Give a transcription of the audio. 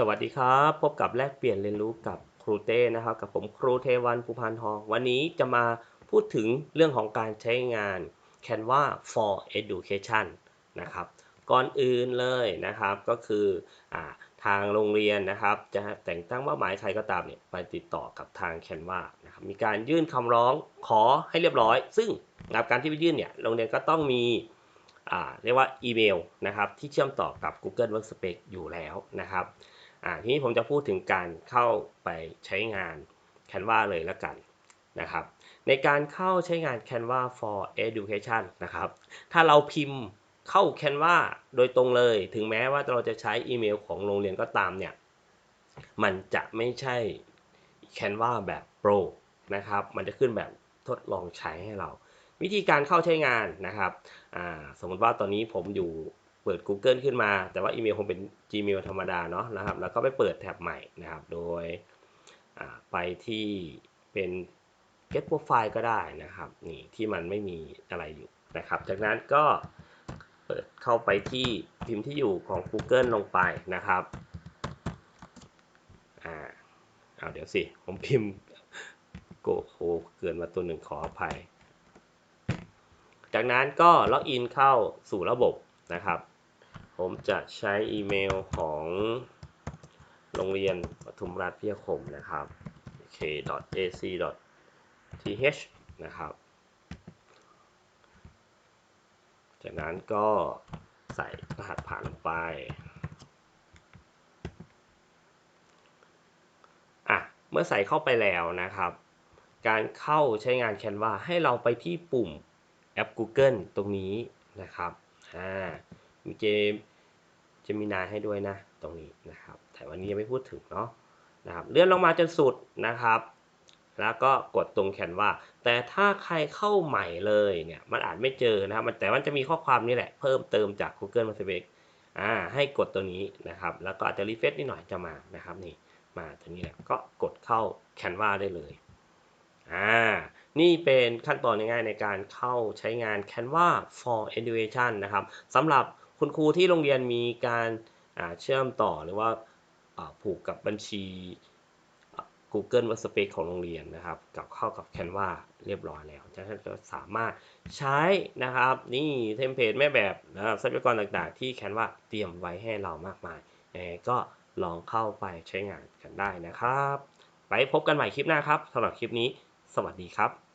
สวัสดีครับ พบกับแลกเปลี่ยนเรียนรู้กับครูเต้นะครับ กับผมครูเทวันภูพานทอง วันนี้จะมาพูดถึงเรื่องของการใช้งาน Canva for Education นะครับ ก่อนอื่นเลยนะครับก็คืออทางโรงเรียนนะครับ จะแต่งตั้งว่าหมายใครก็ตามเนี่ยไปติดต่อกับทาง Canva นะครับมีการยื่นคำร้องขอให้เรียบร้อย ซึ่งนะครับการที่ไปยื่นเนี่ยโรงเรียนก็ต้องมีเรียกว่าอีเมลนะครับที่เชื่อมต่อกับ Google Workspace อยู่แล้วนะครับ อ่าทีนี้ผมจะพูดถึงการเข้าไปใช้งาน Canva เลยละกันนะครับ ในการเข้าใช้งาน Canva for Education นะครับ ถ้าเราพิมพ์เข้า Canva โดยตรงเลย ถึงแม้ว่าเราจะใช้อีเมลของโรงเรียนก็ตามเนี่ย มันจะไม่ใช่ Canva แบบ Pro นะครับ มันจะขึ้นแบบทดลองใช้ให้เรา วิธีการเข้าใช้งานนะครับ สมมติว่าตอนนี้ผมอยู่ ปิด Google ขึ้นมา แต่ว่าอีเมลคงเป็น Gmail ธรรมดาเนาะนะครับ แล้วก็ไปเปิดแท็บใหม่นะครับ โดยไปที่เป็น get profile ก็ได้นะครับ นี่ที่มันไม่มีอะไรอยู่นะครับ จากนั้นก็เปิดเข้าไปที่พิมพ์ที่อยู่ของ Google ลงไปนะครับ อ่าเอาเดี๋ยวสิ ผมพิมพ์โกโคเกินมาตัวหนึ่งขออภัย จากนั้นก็ล็อกอินเข้าสู่ระบบนะครับ ผมจะใช้อีเมลของโรงเรียนปทุมราชพิทยาคมนะครับ k.ac.th นะครับ จากนั้นก็ใส่รหัสผ่านลงไป อะ เมื่อใส่เข้าไปแล้วนะครับ การเข้าใช้งาน Canva ให้เราไปที่ปุ่มแอป Google ตรงนี้นะครับ อ่า เจมจะมีนายให้ด้วยนะ ตรงนี้นะครับ แต่วันนี้ยังไม่พูดถึงเนาะนะครับเลื่อนลงมาจนสุดนะครับ แล้วก็กดตรงแคนวาแต่ถ้าใครเข้าใหม่เลยเนี่ยมันอาจไม่เจอนะครับมันแต่มันจะมีข้อความนี่แหละ เพิ่มเติมจาก Google m a p อ่าให้กดตัวนี้นะครับ แล้วก็อาจจะรีเฟซนิดหน่อยจะมานะครับนี่มาตัวนี้แหละก็กดเข้า Canva ได้เลยอ่านี่เป็นขั้นตอนง่ายๆในการเข้าใช้งาน Canva for Education นะครับสำหรับ คุณครูที่โรงเรียนมีการเชื่อมต่อหรือว่าผูกกับบัญชี Google Workspace ของโรงเรียนนะครับกับเข้ากับ Canva เรียบร้อยแล้วจะสามารถใช้นะครับ นี่เทมเพลตแม่แบบนะครับทรัพยากรต่างๆ ที่ Canva เตรียมไว้ให้เรามากมายก็ลองเข้าไปใช้งานกันได้นะครับ ไปพบกันใหม่คลิปหน้าครับสำหรับคลิปนี้ สวัสดีครับ